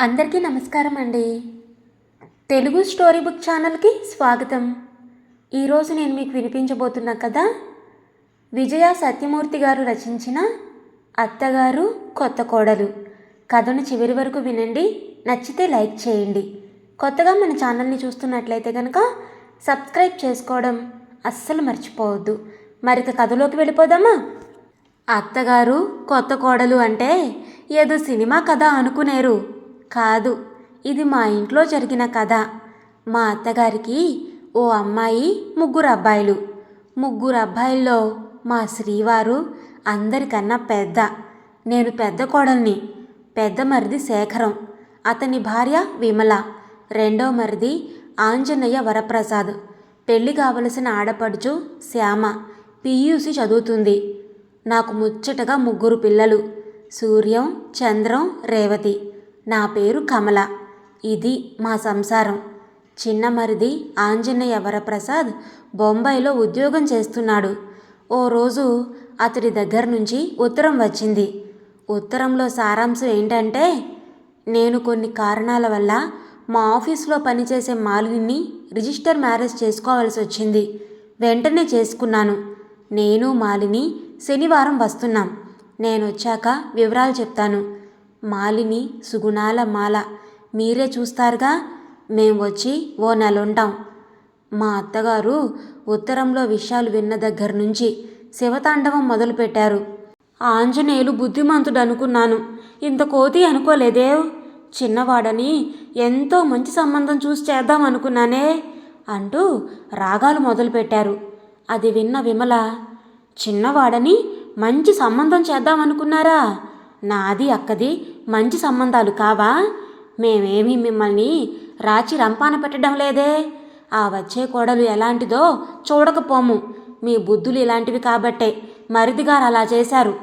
అందరికీ నమస్కారం అండి. తెలుగు స్టోరీ బుక్ ఛానల్కి స్వాగతం. ఈరోజు నేను మీకు వినిపించబోతున్నా కదా విజయ సత్యమూర్తి గారు రచించిన అత్తగారు కొత్త కోడలు. కథను చివరి వరకు వినండి నచ్చితే లైక్ చేయండి. కొత్తగా మన ఛానల్ని చూస్తున్నట్లయితే కనుక సబ్స్క్రైబ్ చేసుకోవడం అస్సలు మర్చిపోవద్దు. మరిక కథలోకి వెళ్ళిపోదామా? అత్తగారు కొత్త కోడలు అంటే ఏదో సినిమా కథ అనుకునేరు. కాదు ఇది మా ఇంట్లో జరిగిన కథ. మా అత్తగారికి ఓ అమ్మాయి ముగ్గురు అబ్బాయిలు. ముగ్గురు అబ్బాయిల్లో మా శ్రీవారు అందరికన్నా పెద్ద. నేను పెద్ద కోడల్ని పెద్ద మరిది శేఖరం అతని భార్య విమల రెండో మరిది ఆంజనేయ వరప్రసాద్. పెళ్ళి కావలసిన ఆడపడుచు శ్యామ పియూసి చదువుతుంది. నాకు ముచ్చటగా ముగ్గురు పిల్లలు సూర్యం చంద్రం రేవతి. నా పేరు కమల. ఇది మా సంసారం. చిన్న మరిది ఆంజనేయ వరప్రసాద్ బొంబాయిలో ఉద్యోగం చేస్తున్నాడు. ఓ రోజు అతడి దగ్గర నుంచి ఉత్తరం వచ్చింది. ఉత్తరంలో సారాంశం ఏంటంటే నేను కొన్ని కారణాల వల్ల మా ఆఫీస్లో పనిచేసే మాలిని రిజిస్టర్ మ్యారేజ్ చేసుకోవాల్సి వచ్చింది. వెంటనే చేసుకున్నాను. నేను మాలిని శనివారం వస్తున్నాం. నేను వచ్చాక వివరాలు చెప్తాను. మాలిని సుగుణాల మాల. మీరే చూస్తారుగా? మేం వచ్చి ఓ నెల ఉంటాం మా అత్తగారు ఉత్తరంలో విషయాలు విన్న దగ్గర నుంచి శివతాండవం మొదలుపెట్టారు. ఆంజనేయులు బుద్ధిమంతుడు అనుకున్నాను ఇంత కోతి అనుకోలేదే? చిన్నవాడని ఎంతో మంచి సంబంధం చూసి చేద్దాం అనుకున్నానే? అంటూ రాగాలు మొదలుపెట్టారు. అది విన్న విమల చిన్నవాడని మంచి సంబంధం చేద్దామనుకున్నారా నాది అక్కది మంచి సంబంధాలు కావా? మేమేమీ మిమ్మల్ని రాచి రంపాన పెట్టడం లేదే. ఆ వచ్చే కోడలు ఎలాంటిదో చూడకపోము. మీ బుద్ధులు ఇలాంటివి కాబట్టే మరిదిగారు అలా చేశారు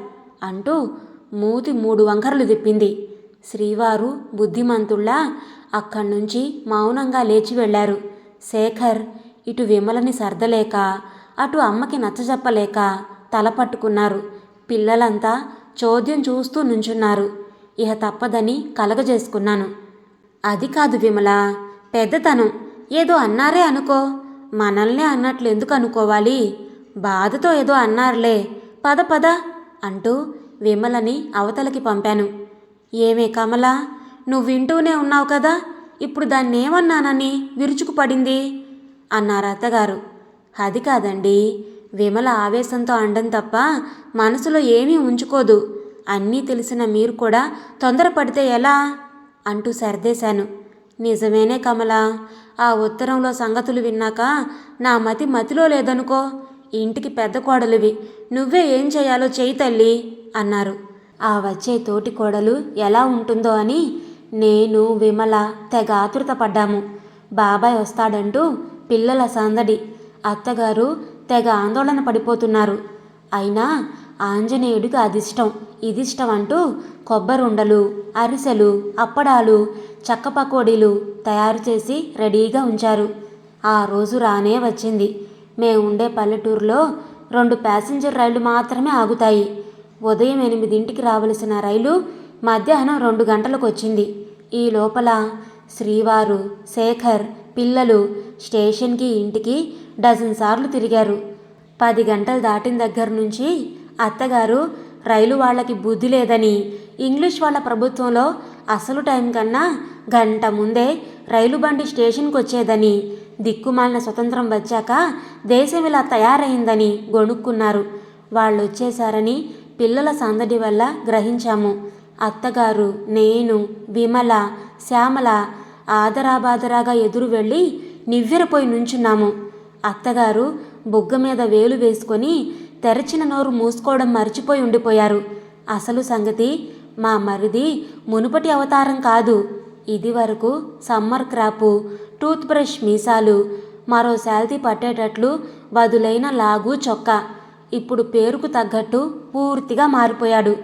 అంటూ మూతి మూడు వంకరలు తిప్పింది. శ్రీవారు బుద్ధిమంతుల్లా అక్కడి నుంచి మౌనంగా లేచి వెళ్ళారు. శేఖర్ ఇటు విమలని సర్దలేక అటు అమ్మకి నచ్చజెప్పలేక తల పట్టుకున్నారు. పిల్లలంతా చోద్యం చూస్తూ నుంచున్నారు. ఇహ తప్పదని కలగజేసుకున్నాను. అది కాదు విమల పెద్దతనం. ఏదో అన్నారే అనుకో. మనల్నే అన్నట్లు ఎందుకు అనుకోవాలి? బాధతో ఏదో అన్నారులే. పద పద అంటూ విమలని అవతలకి పంపాను. ఏమే కమల నువ్వు వింటూనే ఉన్నావు కదా. ఇప్పుడు దాన్ని ఏమన్నానని విరుచుకుపడింది? అన్నారు అత్తగారు. అది కాదండి. విమల ఆవేశంతో అండం తప్ప మనసులో ఏమీ ఉంచుకోదు. అన్నీ తెలిసిన మీరు కూడా తొందరపడితే ఎలా? అంటూ సర్దేశాను. నిజమేనే కమల. ఆ ఉత్తరంలో సంగతులు విన్నాక నా మతి మతిలో లేదనుకో. ఇంటికి పెద్ద కోడలివి. నువ్వే ఏం చేయాలో చేయి తల్లి అన్నారు. ఆ వచ్చే తోటి కోడలు ఎలా ఉంటుందో అని నేను విమల తెగ ఆతురత పడ్డాము. బాబాయ్ వస్తాడంటూ పిల్లల సందడి. అత్తగారు తెగ ఆందోళన పడిపోతున్నారు. అయినా ఆంజనేయుడికి అదిష్టం. ఇదిష్టం అంటూ కొబ్బరుండలు అరిసెలు అప్పడాలు చక్క పకోడీలు తయారు చేసి రెడీగా ఉంచారు. ఆ రోజు రానే వచ్చింది. మేము ఉండే పల్లెటూరులో రెండు ప్యాసింజర్ రైళ్ళు మాత్రమే ఆగుతాయి. ఉదయం ఎనిమిదింటికి రావలసిన రైలు మధ్యాహ్నం రెండు గంటలకు వచ్చింది. ఈ లోపల శ్రీవారు శేఖర్ పిల్లలు స్టేషన్కి ఇంటికి డజన్ సార్లు తిరిగారు. పది గంటలు దాటిన దగ్గర నుంచి అత్తగారు రైలు వాళ్ళకి బుద్ధి లేదని ఇంగ్లీష్ వాళ్ళ ప్రభుత్వంలో అసలు టైం కన్నా గంట ముందే రైలు బండి స్టేషన్కి వచ్చేదని దిక్కుమాలిన స్వతంత్రం వచ్చాక దేశం ఇలా తయారైందని గొణుక్కున్నారు. వాళ్ళు వచ్చేశారని పిల్లల సందడి వల్ల గ్రహించాము. అత్తగారు నేను విమల శ్యామల ఆదరాబాదరాగా ఎదురు వెళ్ళి నివ్వెరపోయి నుంచున్నాము. అత్తగారు బుగ్గ మీద వేలు వేసుకొని తెరచిన నోరు మూసుకోవడం మర్చిపోయి ఉండిపోయారు. అసలు సంగతి మా మరిది మునుపటి అవతారం కాదు. ఇది వరకు సమ్మర్ క్రాపు టూత్ బ్రష్ మీసాలు మరో శాల్తీ పట్టేటట్లు వదులైన లాగు చొక్కా ఇప్పుడు పేరుకు తగ్గట్టు పూర్తిగా మారిపోయాడు.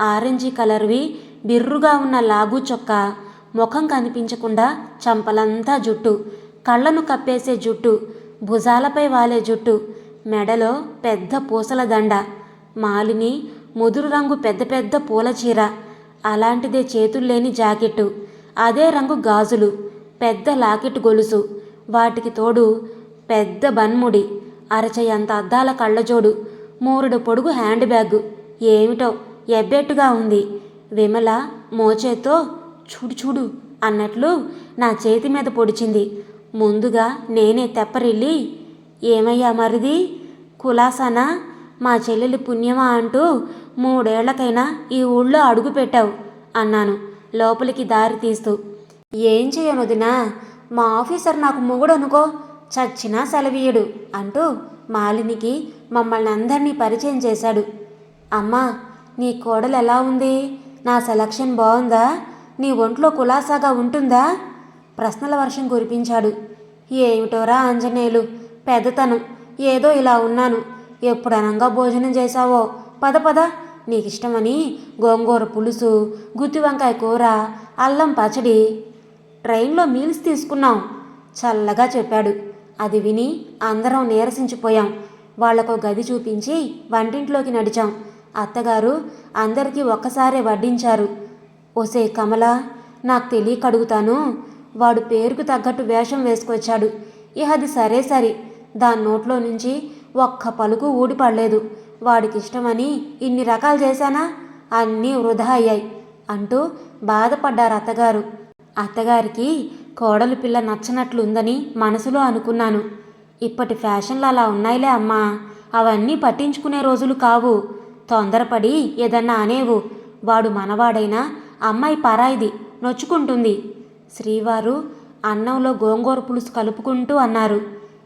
ఆరెంజీ కలర్వి బిర్రుగా ఉన్న లాగు చొక్కా ముఖం కనిపించకుండా చంపలంతా జుట్టు. కళ్ళను కప్పేసే జుట్టు భుజాలపై వాలే జుట్టు మెడలో పెద్ద పూసల దండ మాలిని ముదురు రంగు పెద్ద పెద్ద పూల చీర అలాంటిదే చేతుల్లేని జాకెట్టు అదే రంగు గాజులు పెద్ద లాకెట్ గొలుసు వాటికి తోడు పెద్ద బన్ముడి అరచయంత అద్దాల కళ్ళజోడు మూరుడు పొడుగు హ్యాండ్ బ్యాగ్ ఏమిటో ఎబ్బెట్టుగా ఉంది. విమల మోచేతో చూడు చూడు అన్నట్లు నా చేతి మీద పొడిచింది. ముందుగా నేనే తెప్పరిల్లి ఏమయ్యా మరిది? కులాసానా? మా చెల్లెలి పుణ్యమా? అంటూ మూడేళ్ళకైనా ఈ ఊళ్ళో అడుగు పెట్టావు అన్నాను లోపలికి దారి తీస్తూ. ఏం చేయను వదినా? మా ఆఫీసర్ నాకు మొగుడు అనుకో చచ్చినా సెలవీయడు అంటూ మాలినికి మమ్మల్ని అందరినీ పరిచయం చేశాడు. అమ్మా నీ కోడలు ఎలా ఉంది? నా సెలక్షన్ బాగుందా? నీ ఒంట్లో కులాసాగా ఉంటుందా? ప్రశ్నల వర్షం కురిపించాడు. ఏమిటోరా ఆంజనేయులు? పెద్దతనం. ఏదో ఇలా ఉన్నాను. ఎప్పుడు అనంగా భోజనం చేశావో? పద పద. నీకిష్టమని గోంగూర పులుసు గుత్తి వంకాయ కూర అల్లం పచ్చడి ట్రైన్లో మీల్స్ తీసుకున్నాం చల్లగా చెప్పాడు. అది విని అందరం నీరసించిపోయాం. వాళ్ళకు గది చూపించి వంటింట్లోకి నడిచాం. అత్తగారు అందరికీ ఒక్కసారే వడ్డించారు. ఒసే కమల నాకు తెలియక అడుగుతాను. వాడు పేరుకు తగ్గట్టు వేషం వేసుకొచ్చాడు. ఇహ అది సరే సరి. దాని నోట్లో నుంచి ఒక్క పలుకు ఊడిపడలేదు వాడికి ఇష్టమని ఇన్ని రకాలు చేశానా? అన్నీ వృధా అయ్యాయి అంటూ బాధపడ్డారు అత్తగారు. అత్తగారికి కోడలు పిల్ల నచ్చనట్లుందని మనసులో అనుకున్నాను. ఇప్పటి ఫ్యాషన్లు అలా ఉన్నాయిలే అమ్మా. అవన్నీ పట్టించుకునే రోజులు కావు. తొందరపడి ఏదన్నా అనేవు. వాడు మనవాడైనా అమ్మాయి పరాయిది. నొచ్చుకుంటుంది. శ్రీవారు అన్నంలో గోంగూర పులుసు కలుపుకుంటూ అన్నారు.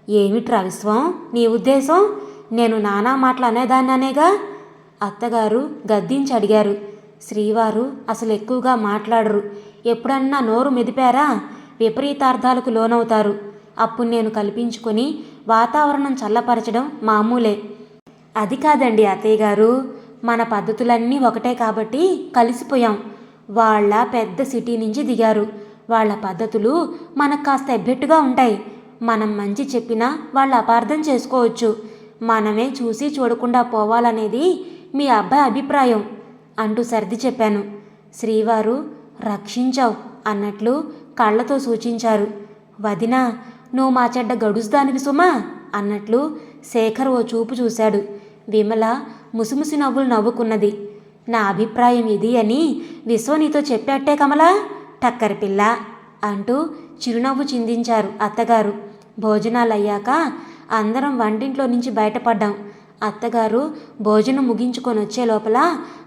ఏమిట్రా విశ్వం? నీ ఉద్దేశం? నేను నానా మాటలు అనేదాన్ననేగా అత్తగారు గద్దించి అడిగారు. శ్రీవారు అసలు ఎక్కువగా మాట్లాడరు. ఎప్పుడన్నా నోరు మెదిపారా? విపరీతార్థాలకు లోనవుతారు. అప్పుడు నేను కల్పించుకొని వాతావరణం చల్లపరచడం మామూలే. అది కాదండి అత్తయ్య గారు. మన పద్ధతులన్నీ ఒకటే కాబట్టి కలిసిపోయాం. వాళ్ళ పెద్ద సిటీ నుంచి దిగారు. వాళ్ళ పద్ధతులు మనకు కాస్త ఎబ్బెట్టుగా ఉంటాయి. మనం మంచి చెప్పినా వాళ్ళు అపార్థం చేసుకోవచ్చు. మనమే చూసి చూడకుండా పోవాలనేది మీ అబ్బాయి అభిప్రాయం అంటూ సర్ది చెప్పాను. శ్రీవారు రక్షించావు అన్నట్లు కళ్ళతో సూచించారు. వదినా నువ్వు మా చెడ్డ గడుసుదానివి సుమా అన్నట్లు శేఖర్ ఓ చూపు చూశాడు. విమల ముసిముసి నవ్వులు నవ్వుకున్నది. నా అభిప్రాయం ఇది అని విశ్వ నీతో చెప్పాట్టే కమలా? టక్కరి పిల్ల అంటూ చిరునవ్వు చిందించారు అత్తగారు. భోజనాలయ్యాక అందరం వంటింట్లో నుంచి బయటపడ్డాం. అత్తగారు భోజనం ముగించుకొని వచ్చే లోపల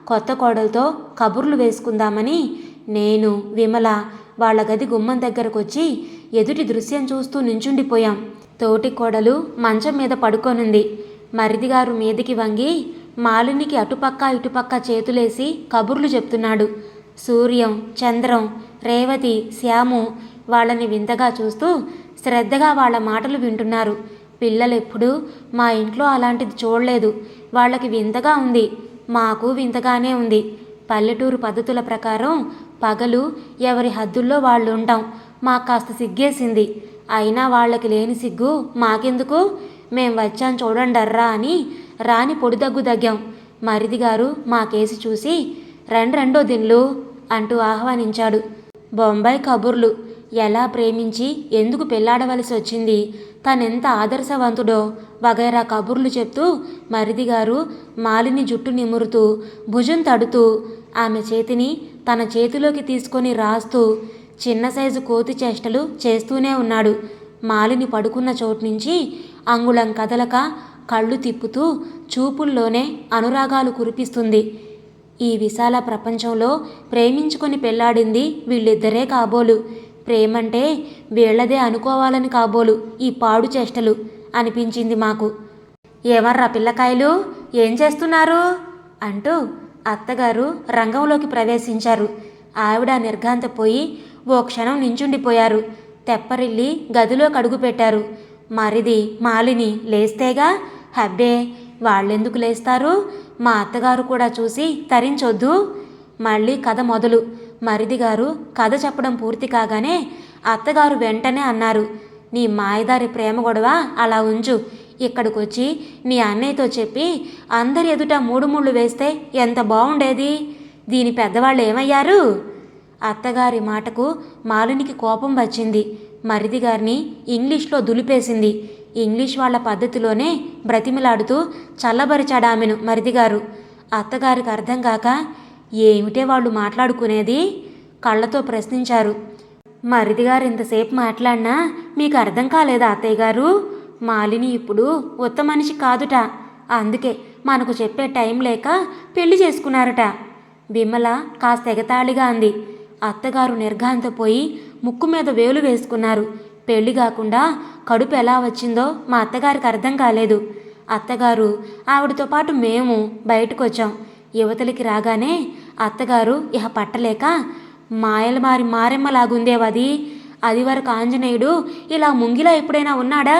కొత్త కోడలతో కబుర్లు వేసుకుందామని నేను విమల వాళ్ళ గది గుమ్మం దగ్గరకు వచ్చి ఎదుటి దృశ్యం చూస్తూ నించుండిపోయాం. తోటి కోడలు మంచం మీద పడుకొనుంది. మరిదిగారు మీదికి వంగి మాలినికి అటుపక్క ఇటుపక్క చేతులేసి కబుర్లు చెప్తున్నాడు. సూర్యం చంద్రం రేవతి శ్యాము వాళ్ళని వింతగా చూస్తూ శ్రద్ధగా వాళ్ళ మాటలు వింటున్నారు. పిల్లలు ఎప్పుడూ మా ఇంట్లో అలాంటిది చూడలేదు. వాళ్ళకి వింతగా ఉంది. మాకు వింతగానే ఉంది. పల్లెటూరు పద్ధతుల ప్రకారం పగలు ఎవరి హద్దుల్లో వాళ్ళు ఉంటాం. మాకు కాస్త సిగ్గేసింది. అయినా వాళ్ళకి లేని సిగ్గు మాకెందుకు? మేం వచ్చాం చూడండర్రా అని రాని పొడిదగ్గు దగ్గాం మరిది గారు మా కేసి చూసి రెండు రెండో దిన్లు అంటూ ఆహ్వానించాడు. బొంబాయి కబుర్లు ఎలా ప్రేమించి ఎందుకు పెళ్ళాడవలసి వచ్చింది? తనెంత ఆదర్శవంతుడో? వగైరా కబుర్లు చెప్తూ మరిది గారు మాలిని జుట్టు నిమురుతూ భుజం తడుతూ ఆమె చేతిని తన చేతిలోకి తీసుకొని రాస్తూ చిన్న సైజు కోతి చేష్టలు చేస్తూనే ఉన్నాడు. మాలిని పడుకున్న చోటు నుంచి అంగుళం కదలక కళ్ళు తిప్పుతూ చూపుల్లోనే అనురాగాలు కురిపిస్తుంది. ఈ విశాల ప్రపంచంలో ప్రేమించుకొని పెళ్ళాడింది వీళ్ళిద్దరే కాబోలు. ప్రేమంటే వీళ్ళదే అనుకోవాలని కాబోలు ఈ పాడు చేష్టలు అనిపించింది మాకు. ఏమర్రా పిల్లకాయలు? ఏం చేస్తున్నారు? అంటూ అత్తగారు రంగంలోకి ప్రవేశించారు. ఆవిడ నిర్ఘాంతపోయి ఓ క్షణం నించుండిపోయారు. తెప్పరిల్లి గదిలో కడుగుపెట్టారు మరిది మాలిని లేస్తేగా? హబ్బే వాళ్ళెందుకు లేస్తారు? మా అత్తగారు కూడా చూసి తరించొద్దు. మళ్ళీ కథ మొదలు. మరిది గారు కథ చెప్పడం పూర్తి కాగానే అత్తగారు వెంటనే అన్నారు నీ మాయదారి ప్రేమ గొడవ అలా ఉంచు. ఇక్కడికొచ్చి నీ అన్నయ్యతో చెప్పి అందరి ఎదుట మూడు ముళ్ళు వేస్తే ఎంత బాగుండేది దీని పెద్దవాళ్ళు ఏమయ్యారు? అత్తగారి మాటకు మాలినికి కోపం వచ్చింది. మరిది గారిని ఇంగ్లీష్లో దులిపేసింది. ఇంగ్లీష్ వాళ్ళ పద్ధతిలోనే బ్రతిమిలాడుతూ చల్లబరిచాడు ఆమెను మరిదిగారు. అత్తగారికి అర్థం కాక ఏమిటే వాళ్ళు మాట్లాడుకునేది? కళ్ళతో ప్రశ్నించారు. మరిదిగారు ఇంతసేపు మాట్లాడినా మీకు అర్థం కాలేదా అత్తయ్య గారు మాలిని ఇప్పుడు ఉత్త మనిషి కాదుట. అందుకే మనకు చెప్పే టైం లేక పెళ్ళి చేసుకున్నారట. విమల కాస్త ఎగతాళిగా అంది. అత్తగారు నిర్ఘాంతపోయి ముక్కు మీద వేలు వేసుకున్నారు. పెళ్ళి కాకుండా కడుపు ఎలా వచ్చిందో మా అత్తగారికి అర్థం కాలేదు. అత్తగారు ఆవిడతో పాటు మేము బయటకు వచ్చాం యువతలకి రాగానే అత్తగారు ఇహ పట్టలేక మాయలమారి మారెమ్మలాగుందేవది? అది వరకు ఆంజనేయుడు ఇలా ముంగిలా ఎప్పుడైనా ఉన్నాడా?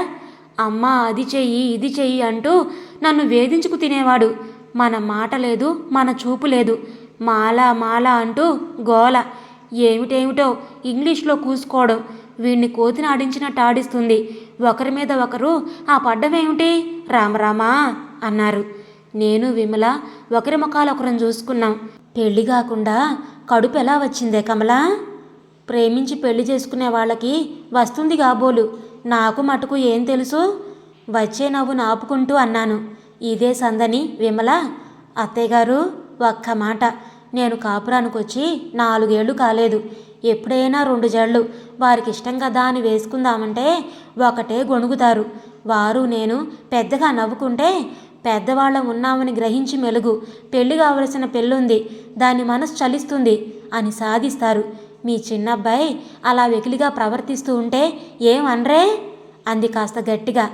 అమ్మా అది చెయ్యి ఇది చెయ్యి అంటూ నన్ను వేధించుకు తినేవాడు. మన మాట లేదు మన చూపు లేదు. మాల మాల అంటూ గోల. ఏమిటేమిటో ఇంగ్లీష్లో కూసుకోవడం. వీణ్ణి కోతిని ఆడించినట్టు ఆడిస్తుంది. ఒకరి మీద ఒకరు ఆ పడ్డమేమిటి రామరామా అన్నారు. నేను విమల ఒకరి ముఖాలు ఒకరం చూసుకున్నాం. పెళ్ళి కాకుండా కడుపు ఎలా వచ్చిందే కమలా? ప్రేమించి పెళ్ళి చేసుకునే వాళ్ళకి వస్తుంది కాబోలు. నాకు మటుకు ఏం తెలుసు? వచ్చే నవ్వును నాపుకుంటూ అన్నాను. ఇదే సందని విమల. అత్తయ్య గారు ఒక్క మాట. నేను కాపురానికి వచ్చి నాలుగేళ్ళు కాలేదు. ఎప్పుడైనా రెండు జళ్ళు వారికి ఇష్టం కదా అని వేసుకుందామంటే ఒకటే గొణుగుతారు. వారు నేను పెద్దగా నవ్వుకుంటే పెద్దవాళ్ళం ఉన్నామని గ్రహించి మెలుగు. పెళ్ళి కావలసిన పెళ్ళుంది. దాని మనసు చలిస్తుంది అని సాధిస్తారు. మీ చిన్నబ్బాయి అలా వెకిలిగా ప్రవర్తిస్తూ ఉంటే ఏమనరే అంది కాస్త గట్టిగా.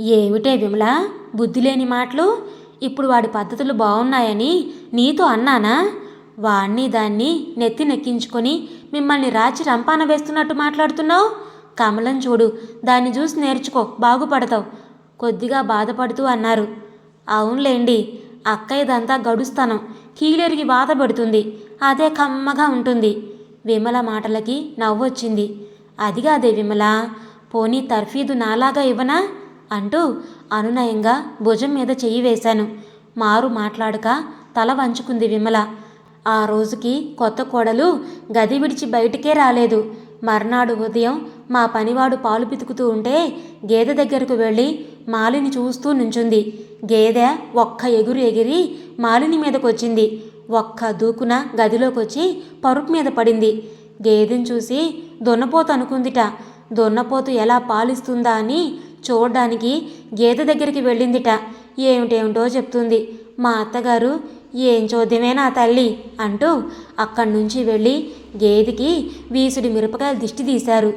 ఏమిటే విమల? బుద్ధి లేని మాటలు? ఇప్పుడు వాడి పద్ధతులు బాగున్నాయని నీతో అన్నానా? వాణ్ణి దాన్ని నెత్తి నెక్కించుకొని మిమ్మల్ని రాచి రంపాన వేస్తున్నట్టు మాట్లాడుతున్నావు? కమలం చూడు దాన్ని చూసి నేర్చుకో బాగుపడతావు. కొద్దిగా బాధపడుతూ అన్నారు. అవునులేండి అక్క ఇదంతా గడుస్తానం. కీలెరిగి బాధ పెడుతుంది. అదే కమ్మగా ఉంటుంది. విమల మాటలకి నవ్వొచ్చింది. అదిగాదే విమల పోనీ తర్ఫీదు నాలాగా ఇవ్వనా? అంటూ అనునయంగా భుజం మీద చెయ్యి వేశాను. మారు మాట్లాడక తల వంచుకుంది విమల. ఆ రోజుకి కొత్త కోడలు గది విడిచి బయటికే రాలేదు. మర్నాడు ఉదయం మా పనివాడు పాలు పితుకుతూ ఉంటే గేదె దగ్గరకు వెళ్ళి మాలిని చూస్తూ నుంచుంది. గేదె ఒక్క ఎగురు ఎగిరి మాలిని మీదకొచ్చింది. ఒక్క దూకున గదిలోకొచ్చి పరుపు మీద పడింది. గేదెని చూసి దున్నపోతు అనుకుందిట. దున్నపోతు ఎలా పాలిస్తుందా అని చూడడానికి గేదె దగ్గరికి వెళ్ళిందిట. ఏమిటేమిటో చెప్తుంది. మా అత్తగారు ఏం చోద్యమే నా తల్లి అంటూ అక్కడి నుంచి వెళ్ళి గేదెకి వీసుడి మిరపకాయలు దిష్టి తీశారు.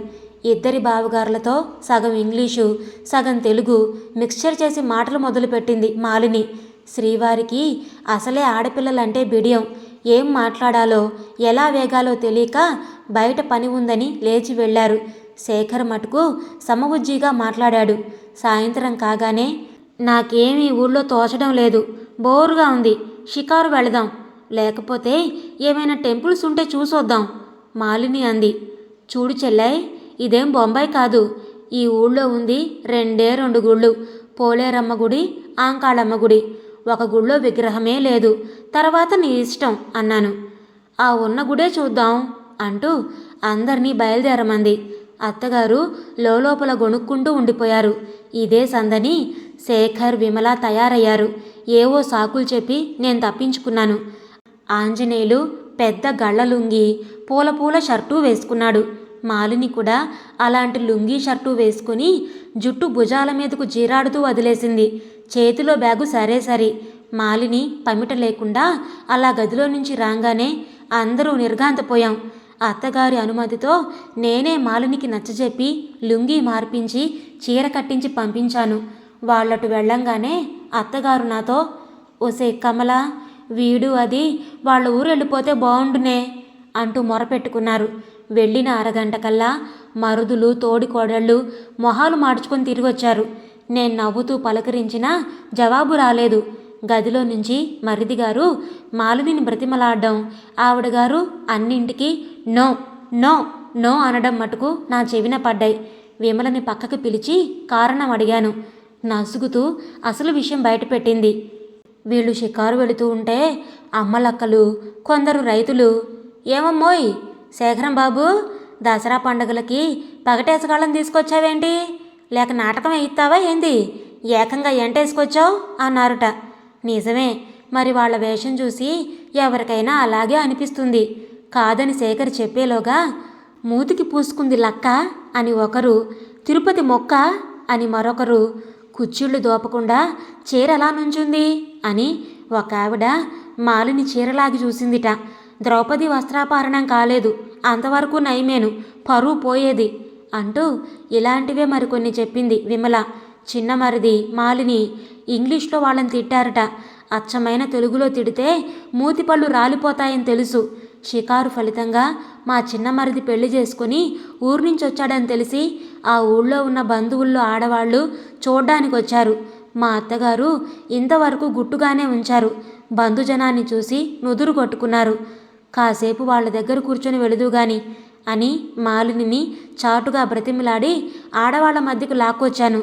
ఇద్దరి బావగారులతో సగం ఇంగ్లీషు సగం తెలుగు మిక్స్చర్ చేసి మాటలు మొదలుపెట్టింది మాలిని. శ్రీవారికి అసలే ఆడపిల్లలంటే బిడియం. ఏం మాట్లాడాలో ఎలా వేగాలో తెలియక బయట పని ఉందని లేచి వెళ్ళారు. శేఖర్ మటుకు సమబుజ్జిగా మాట్లాడాడు. సాయంత్రం కాగానే నాకేమీ ఊళ్ళో తోచడం లేదు. బోరుగా ఉంది. షికారు వెళదాం. లేకపోతే ఏమైనా టెంపుల్స్ ఉంటే చూసొద్దాం మాలిని అంది. చూడు చెల్లాయ్ ఇదేం బొంబాయి కాదు. ఈ ఊళ్ళో ఉంది రెండే రెండు గుళ్ళు పోలేరమ్మ గుడి ఆంకాళమ్మ గుడి. ఒక గుళ్ళో విగ్రహమే లేదు. తర్వాత నీ ఇష్టం అన్నాను. ఆ ఉన్న గుడే చూద్దాం అంటూ అందరినీ బయలుదేరమంది. అత్తగారు లోపల గొణుక్కుంటూ ఉండిపోయారు. ఇదే సందని శేఖర్ విమల తయారయ్యారు. ఏవో సాకులు చెప్పి నేను తప్పించుకున్నాను. ఆంజనేయులు పెద్ద గళ్ళ లుంగి పూల పూల షర్టు వేసుకున్నాడు. మాలిని కూడా అలాంటి లుంగీ షర్టు వేసుకుని జుట్టు భుజాల మీదకు జీరాడుతూ వదిలేసింది. చేతిలో బ్యాగు సరే సరి. మాలిని పమిట లేకుండా అలా గదిలో నుంచి రాగానే అందరూ నిర్ఘాంతపోయాం. అత్తగారి అనుమతితో నేనే మాలినికి నచ్చజెప్పి లుంగీ మార్పించి చీర కట్టించి పంపించాను. వాళ్ళటు వెళ్ళంగానే అత్తగారు నాతో ఒసే కమల వీడు అది వాళ్ళ ఊరు వెళ్ళిపోతే బాగుండునే అంటూ మొరపెట్టుకున్నారు. వెళ్ళిన అరగంట కల్లా మరుదులు తోడికోడళ్ళు మొహాలు మార్చుకొని తిరిగొచ్చారు. నేను నవ్వుతూ పలకరించినా జవాబు రాలేదు. గదిలో నుంచి మరిది గారు మాలినిని బ్రతిమలాడడం. ఆవిడ గారు అన్నింటికి నో నో నో అనడం మటుకు నా చెవిన పడ్డాయి. విమలని పక్కకు పిలిచి కారణం అడిగాను. నసుగుతూ అసలు విషయం బయటపెట్టింది వీళ్ళు షికారు వెళుతూ ఉంటే అమ్మలక్కలు కొందరు రైతులు ఏమమ్మోయ్ శేఖరం బాబు దసరా పండుగలకి పగటేసగాళ్ళని తీసుకొచ్చావేంటి? లేక నాటకం వేయిస్తావా ఏంది? ఏకంగా ఎంటేసుకొచ్చావు? అన్నారుట. నిజమే మరి వాళ్ళ వేషం చూసి ఎవరికైనా అలాగే అనిపిస్తుంది. కాదని శేఖర్ చెప్పేలోగా మూతికి పూసుకుంది లక్క అని ఒకరు తిరుపతి మొక్క అని మరొకరు కుచ్చిళ్ళు దోపకుండా చీర ఎలా నుంచుంది? అని ఒక ఆవిడ మాలిని చీరలాగి చూసిందిట. ద్రౌపది వస్త్రాపహరణం కాలేదు. అంతవరకు నయమేను. పరువు పోయేది అంటూ ఇలాంటివే మరికొన్ని చెప్పింది విమల. చిన్నమరిది మాలిని ఇంగ్లీష్లో వాళ్ళని తిట్టారట. అచ్చమైన తెలుగులో తిడితే మూతిపళ్ళు రాలిపోతాయని తెలుసు. షికారు ఫలితంగా మా చిన్నమరిది పెళ్ళి చేసుకుని ఊరు నుంచి వచ్చాడని తెలిసి ఆ ఊళ్ళో ఉన్న బంధువుల్లో ఆడవాళ్ళు చూడ్డానికి వచ్చారు. మా అత్తగారు ఇంతవరకు గుట్టుగానే ఉంచారు. బంధుజనాన్ని చూసి నుదురు కొట్టుకున్నారు. కాసేపు వాళ్ళ దగ్గర కూర్చొని వెళుదుగాని అని మాలిని చాటుగా బ్రతిమిలాడి ఆడవాళ్ళ మధ్యకు లాక్కొచ్చాను.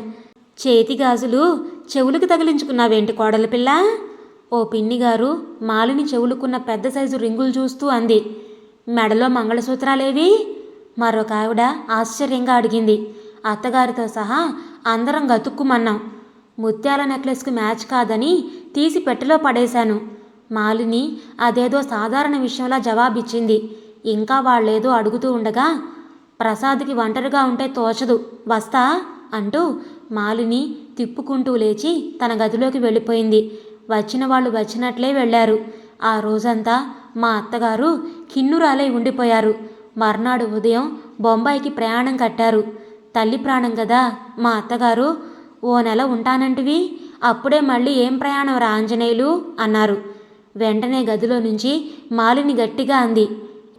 చేతి గాజులు చెవులకు తగిలించుకున్నావేంటి కోడలి పిల్ల ఓ పిన్ని గారు మాలిని చెవులుకున్న పెద్ద సైజు రింగులు చూస్తూ అంది. మెడలో మంగళసూత్రాలేవి? మరొక ఆవిడ ఆశ్చర్యంగా అడిగింది. అత్తగారితో సహా అందరం గతుక్కుమన్నాం. ముత్యాల నెక్లెస్కి మ్యాచ్ కాదని తీసి పెట్టెలో పడేశాను. మాలిని అదేదో సాధారణ విషయంలా జవాబిచ్చింది. ఇంకా వాళ్ళేదో అడుగుతూ ఉండగా ప్రసాద్కి ఒంటరిగా ఉంటే తోచదు వస్తా అంటూ మాలిని తిప్పుకుంటూ లేచి తన గదిలోకి వెళ్ళిపోయింది. వచ్చిన వాళ్ళు వచ్చినట్లే వెళ్ళారు. ఆ రోజంతా మా అత్తగారు కిన్నురాలై ఉండిపోయారు. మర్నాడు ఉదయం బొంబాయికి ప్రయాణం కట్టారు. తల్లి ప్రాణం కదా మా అత్తగారు. ఓ నెల ఉంటానంటివి అప్పుడే మళ్ళీ ఏం ప్రయాణం రా ఆంజనేయులు? అన్నారు. వెంటనే గదిలో నుంచి మాలిని గట్టిగా అంది.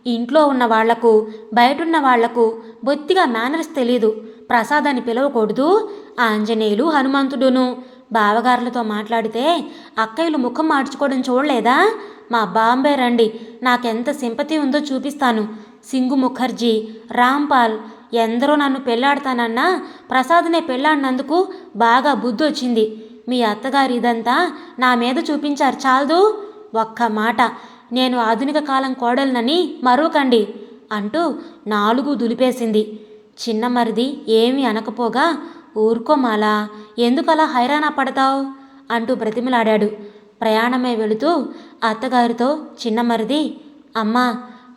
ఇంట్లో ఉన్న వాళ్ళకు బయటున్న వాళ్ళకు బొత్తిగా మేనర్స్ తెలీదు. ప్రసాద్ అని పిలవకూడదు. ఆంజనేయులు హనుమంతుడును. బావగారులతో మాట్లాడితే అక్కయ్యలు ముఖం మార్చుకోవడం చూడలేదా? మా బాంబే రండి. నాకెంత సింపతి ఉందో చూపిస్తాను. సింగు ముఖర్జీ రాంపాల్ ఎందరో నన్ను పెళ్ళాడతానన్నా ప్రసాద్నే పెళ్ళాడినందుకు బాగా బుద్ధి వచ్చింది మీ అత్తగారు ఇదంతా నా మీద చూపించారు చాలదు. ఒక్క మాట నేను ఆధునిక కాలం కోడలనని మరొకండి అంటూ నాలుగు దులిపేసింది. చిన్న మరిది ఏమీ అనకపోగా ఊరుకోమాలా ఎందుకలా హైరాణ పడతావు? అంటూ బ్రతిమలాడాడు. ప్రయాణమే వెళుతూ అత్తగారితో చిన్నమరిది అమ్మా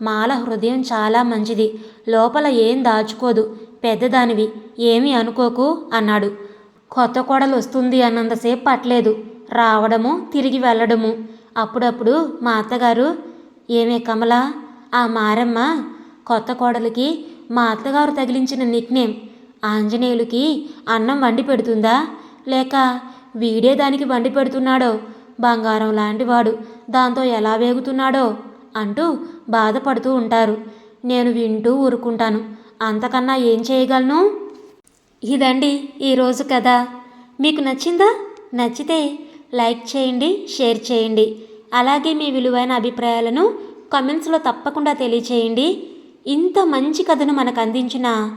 మాల హృదయం చాలా మంచిది లోపల ఏం దాచుకోదు పెద్దదానివి ఏమీ అనుకోకు అన్నాడు. కొత్త కోడలు వస్తుంది అన్నంతసేపు పట్టలేదు రావడము తిరిగి వెళ్ళడము. అప్పుడప్పుడు మా అత్తగారు ఏమే కమల ఆ మారమ్మ కొత్త కోడలికి మా అత్తగారు తగిలించిన నిక్నేమ్ ఆంజనేయులకి అన్నం వండి పెడుతుందా? లేక వీడే దానికి వండి పెడుతున్నాడో? బంగారం లాంటివాడు దాంతో ఎలా వేగుతున్నాడో? అంటూ బాధపడుతూ ఉంటారు. నేను వింటూ ఊరుకుంటాను. అంతకన్నా ఏం చేయగలను? ఇదండి ఈరోజు కథ. మీకు నచ్చిందా? నచ్చితే లైక్ చేయండి షేర్ చేయండి. అలాగే మీ విలువైన అభిప్రాయాలను కమెంట్స్లో తప్పకుండా తెలియచేయండి. ఇంత మంచి కథను మనకు అందించిన